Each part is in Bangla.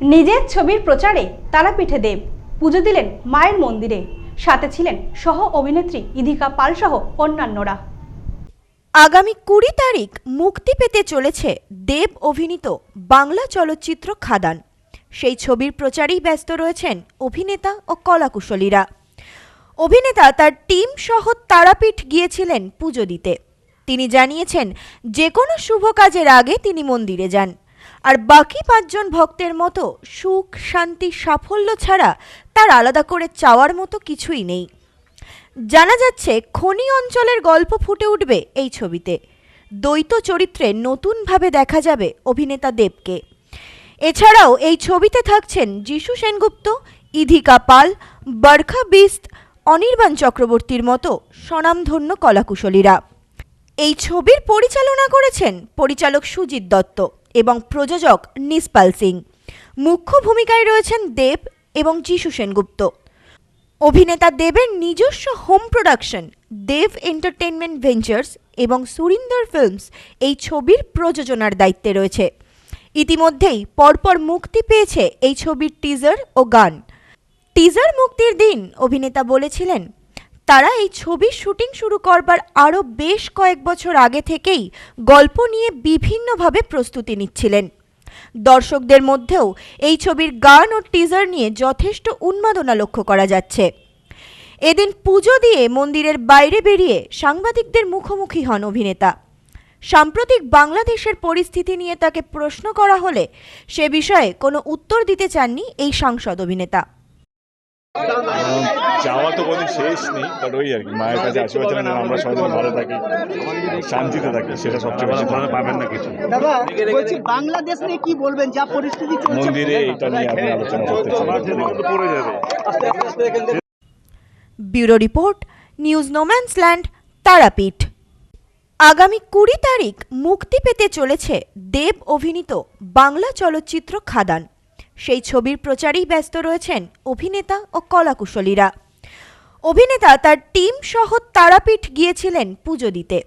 নিজের ছবির প্রচারে তারাপীঠে দেব, পুজো দিলেন মায়ের মন্দিরে। সাথে ছিলেন সহ অভিনেত্রী ইধিকা পাল সহ অন্যান্যরা। আগামী কুড়ি তারিখ মুক্তি পেতে চলেছে দেব অভিনীত বাংলা চলচ্চিত্র খাদান। সেই ছবির প্রচারেই ব্যস্ত রয়েছেন অভিনেতা ও কলাকুশলীরা। অভিনেতা তার টিম সহ তারাপীঠ গিয়েছিলেন পুজো দিতে। তিনি জানিয়েছেন, যে কোনো শুভ কাজের আগে তিনি মন্দিরে যান। আর বাকি পাঁচজন ভক্তের মতো সুখ, শান্তি, সাফল্য ছাড়া তার আলাদা করে চাওয়ার মতো কিছুই নেই। জানা যাচ্ছে, খনি অঞ্চলের গল্প ফুটে উঠবে এই ছবিতে। দ্বৈত চরিত্রে নতুনভাবে দেখা যাবে অভিনেতা দেবকে। এছাড়াও এই ছবিতে থাকছেন যিশু সেনগুপ্ত, ইধিকা পাল, বরখা বিস্ত, অনির্বাণ চক্রবর্তীর মতো স্বনামধন্য কলাকুশলীরা। এই ছবির পরিচালনা করেছেন পরিচালক সুজিত দত্ত। এবং প্রযোজক নিসপাল সিং। মুখ্য ভূমিকায় রয়েছেন দেব এবং যিশু সেনগুপ্ত। অভিনেতা দেবের নিজস্ব home production Dev entertainment ventures এবং সুরিন্দর ফিল্মস এই ছবির প্রযোজনার দায়িত্বে রয়েছে। ইতিমধ্যেই পরপর মুক্তি পেয়েছে এই ছবির টিজার ও গান। টিজার মুক্তির দিন অভিনেতা বলেছিলেন তারা এই ছবির শুটিং শুরু করবার আরও বেশ কয়েক বছর আগে থেকেই গল্প নিয়ে বিভিন্নভাবে প্রস্তুতি নিচ্ছিলেন। দর্শকদের মধ্যেও এই ছবির গান ও টিজার নিয়ে যথেষ্ট উন্মাদনা লক্ষ্য করা যাচ্ছে। এদিন পুজো দিয়ে মন্দিরের বাইরে বেরিয়ে সাংবাদিকদের মুখোমুখি হন অভিনেতা। সাম্প্রতিক বাংলাদেশের পরিস্থিতি নিয়ে তাকে প্রশ্ন করা হলে সে বিষয়ে কোনো উত্তর দিতে চাননি এই সাংসদ অভিনেতা। চাওয়া তো কোনোদিন শেষ নেই বাট ওই আর কি মায়ের কাছে আশীর্বাদ চান আমরা সবাই যেন ভালো থাকি শান্তিতে থাকি সেটা সবচেয়ে বেশি ভালো। পাবেন না কিছু। বলছি বাংলাদেশ নিয়ে কি বলবেন? যা পরিস্থিতি চলছে মন্দিরে এটা নিয়ে আপনি আলোচনা করতে পড়ে যাবে। Bureau report news no man's land Tarapith. আগামী কুড়ি তারিখ মুক্তি পেতে চলেছে দেব অভিনীত বাংলা চলচ্চিত্র খাদান। সেই ছবির প্রচারেই ব্যস্ত রয়েছেন অভিনেতা ও কলাকুশলীরা। অভিনেতা তার টিম সহ তারাপীঠ গিয়েছিলেন পুজো দিতে।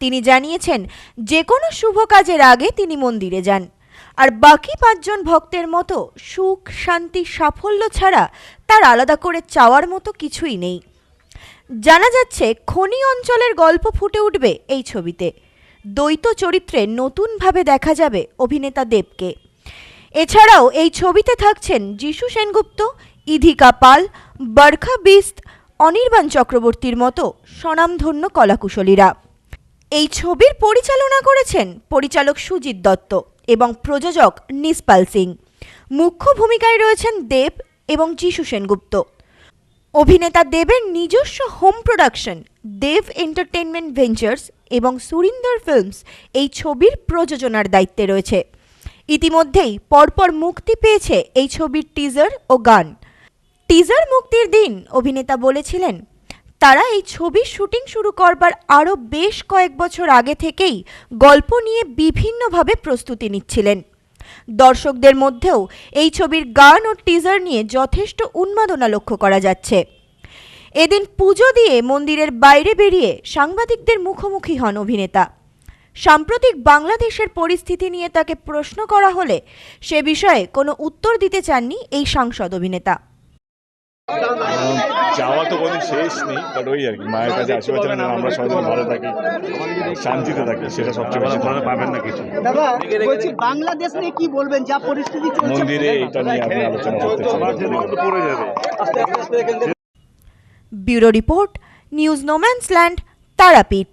তিনি জানিয়েছেন যে কোনো শুভ কাজের আগে তিনি মন্দিরে যান। আর বাকি পাঁচজন ভক্তের মতো সুখ, শান্তি, সাফল্য ছাড়া তার আলাদা করে চাওয়ার মতো কিছুই নেই। জানা যাচ্ছে, খনি অঞ্চলের গল্প ফুটে উঠবে এই ছবিতে। দ্বৈত চরিত্রে নতুনভাবে দেখা যাবে অভিনেতা দেবকে। এছাড়াও এই ছবিতে থাকছেন যিশু সেনগুপ্ত, ইধিকা পাল, বরখা বিস্ত, অনির্বাণ চক্রবর্তীর মতো স্বনামধন্য কলাকুশলীরা। এই ছবির পরিচালনা করেছেন পরিচালক সুজিত দত্ত এবং প্রযোজক নিসপাল সিং। মুখ্য ভূমিকায় রয়েছেন দেব এবং যিশু সেনগুপ্ত। অভিনেতা দেবের নিজস্ব home production Dev entertainment ventures এবং সুরিন্দর ফিল্মস এই ছবির প্রযোজনার দায়িত্বে রয়েছে। ইতিমধ্যেই পরপর মুক্তি পেয়েছে এই ছবির টিজার ও গান। টিজার মুক্তির দিন, অভিনেতা বলেছিলেন, তারা এই ছবির শুটিং শুরু করবার আরও বেশ কয়েক বছর আগে থেকেই গল্প নিয়ে বিভিন্নভাবে প্রস্তুতি নিচ্ছিলেন। দর্শকদের মধ্যেও এই ছবির গান ও টিজার নিয়ে যথেষ্ট উন্মাদনা লক্ষ্য করা যাচ্ছে। এদিন পুজো দিয়ে মন্দিরের বাইরে বেরিয়ে সাংবাদিকদের মুখোমুখি হন অভিনেতা। সাম্প্রতিক বাংলাদেশের পরিস্থিতি নিয়ে তাকে প্রশ্ন করা হলে সে বিষয়ে কোনো উত্তর দিতে চাননি এই সাংসদ অভিনেতা যাওয়া তো কোনোদিন শেষ নেই বাট ওই আর কি মায়ের কাছে আশীর্বাদ চান আমরা সবাই যেন ভালো থাকি শান্তিতে থাকি সেটা সবচেয়ে বেশি ভালো পাবেন না কিছু বলছি বাংলাদেশ নিয়ে কি বলবেন যা পরিস্থিতি চলছে মন্দিরে এটা নিয়ে আপনি আলোচনা করতে যাবে bureau report news no man's land Tarapith